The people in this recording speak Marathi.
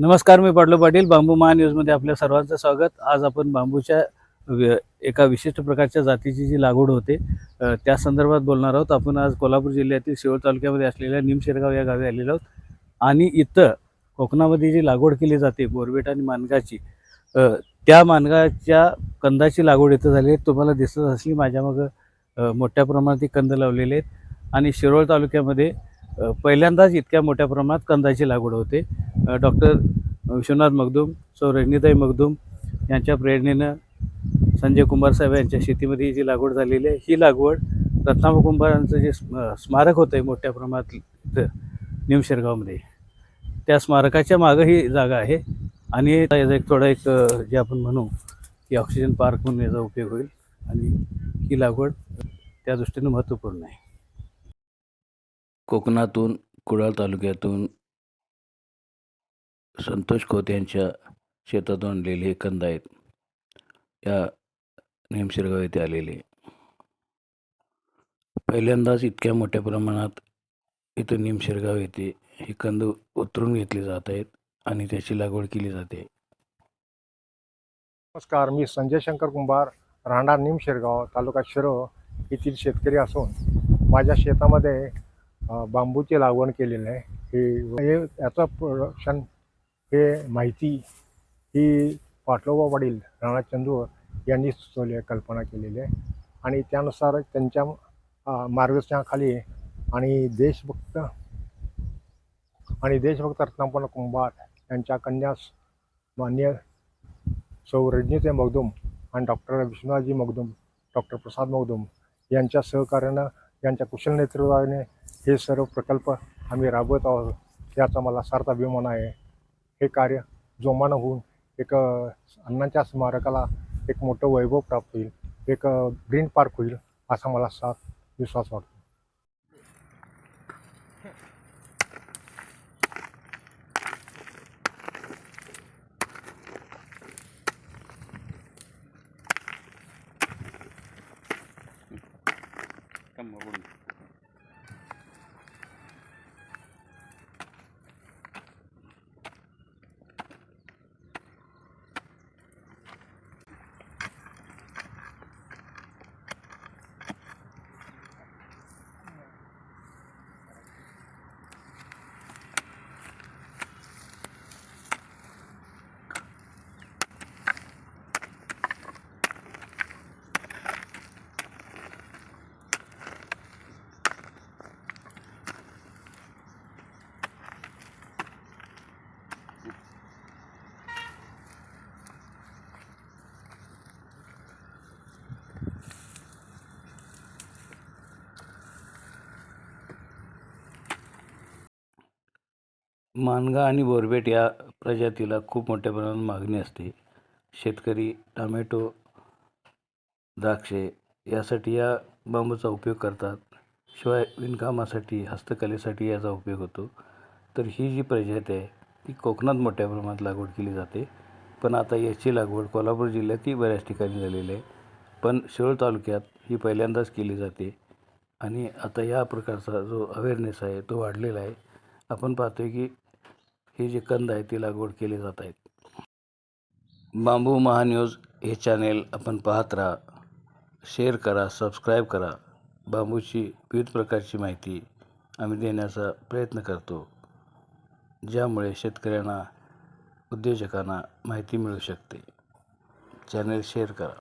नमस्कार मी पाटलो पाटील बांबू महान्यूजमध्ये आपल्या सर्वांचं स्वागत. आज आपण बांबूच्या व्य- एका विशिष्ट प्रकारच्या जातीची जी लागवड होते त्या संदर्भात बोलणार आहोत. आपण आज कोल्हापूर जिल्ह्यातील शिरोळ तालुक्यामध्ये असलेल्या निमशिरगाव या गावी आलेलो आहोत. आणि इथं कोकणामध्ये जी लागवड केली जाते बोरबेट आणि मानगाची त्या मानगाच्या कंदाची लागवड इथं झाली आहे. तुम्हाला दिसत असली माझ्यामागं मग मोठ्या प्रमाणात कंद लावलेले आहेत. आणि शिरोळ तालुक्यामध्ये पहिल्यांदाच इतक्या मोठ्या प्रमाणात कंदाची लागवड होते. डॉक्टर विश्वनाथ मगदूम सौ रजनीताई मगदूम यांच्या प्रेरणेनं संजय कुंभार साहेब यांच्या शेतीमध्ये ही जी लागवड झालेली आहे ही लागवड रत्नाभ कुंभारांचं जे स्म- स्मारक होतं आहे मोठ्या प्रमाणात इथं त्या स्मारकाच्या मागं ही जागा आहे. आणि याचा एक थोडा एक जे आपण म्हणू की ऑक्सिजन पार्क म्हणून याचा उपयोग होईल आणि ही लागवड त्या दृष्टीनं महत्त्वपूर्ण आहे. कोकणातून कुडाळ तालुक्यातून संतोष खोत यांच्या शेतातून आणलेले हे कंद आहेत. या नेमशिरगाव येथे आलेले. पहिल्यांदाच इतक्या मोठ्या प्रमाणात इथं निमशिरगाव येथे हे कंद उतरून घेतले जात आहेत आणि त्याची लागवड केली जाते. नमस्कार मी संजय शंकर कुंभार राहणार निमशिरगाव तालुका शिरो येथील शेतकरी असून माझ्या शेतामध्ये बांबूची लागवड केलेली आहे. हे हे याचं प्रोडक्शन हे माहिती ही पाटलोबा वडील राणा चंदूर यांनी सुचवली आहे कल्पना केलेली आहे. आणि त्यानुसार त्यांच्या मार्गदर्शनाखाली आणि देशभक्त आणि देशभक्त रत्नापूर्ण कुंभार यांच्या कन्यास मान्य सौ रजनीते मगदूम आणि डॉक्टर विश्वनाथजी मगदूम डॉक्टर प्रसाद मगदूम यांच्या सहकार्यानं यांच्या कुशल नेतृत्वाने हे सर्व प्रकल्प आम्ही राबवत आहोत. याचा मला सार्थ अभिमान आहे. हे कार्य जोमानं होऊन एक अन्नाच्या अण्णांच्या स्मारकाला एक मोठं वैभव प्राप्त होईल एक ग्रीन पार्क होईल असा मला साथ विश्वास वाटतो. मानगा आणि बोरबेट या प्रजातीला खूप मोठ्या प्रमाणात मागणी असते. शेतकरी टामॅटो द्राक्षे यासाठी या बांबूचा उपयोग करतात. शिवाय विणकामासाठी हस्तकलेसाठी याचा उपयोग होतो. तर ही जी प्रजाती आहे ती कोकणात मोठ्या प्रमाणात लागवड केली जाते. पण आता याची लागवड कोल्हापूर जिल्ह्यातही बऱ्याच ठिकाणी झालेली आहे. पण शिरोळ तालुक्यात ही पहिल्यांदाच केली जाते. आणि आता या प्रकारचा जो अवेअरनेस आहे तो वाढलेला आहे. आपण पाहतोय की हे जे कंद आहे ते लागवड केले जात आहेत बांबू महान्यूज हे चॅनेल आपण पाहत राहा शेअर करा सबस्क्राईब करा. बांबूची विविध प्रकारची माहिती आम्ही देण्याचा प्रयत्न करतो ज्यामुळे शेतकऱ्यांना उद्योजकांना माहिती मिळू शकते. चॅनेल शेअर करा.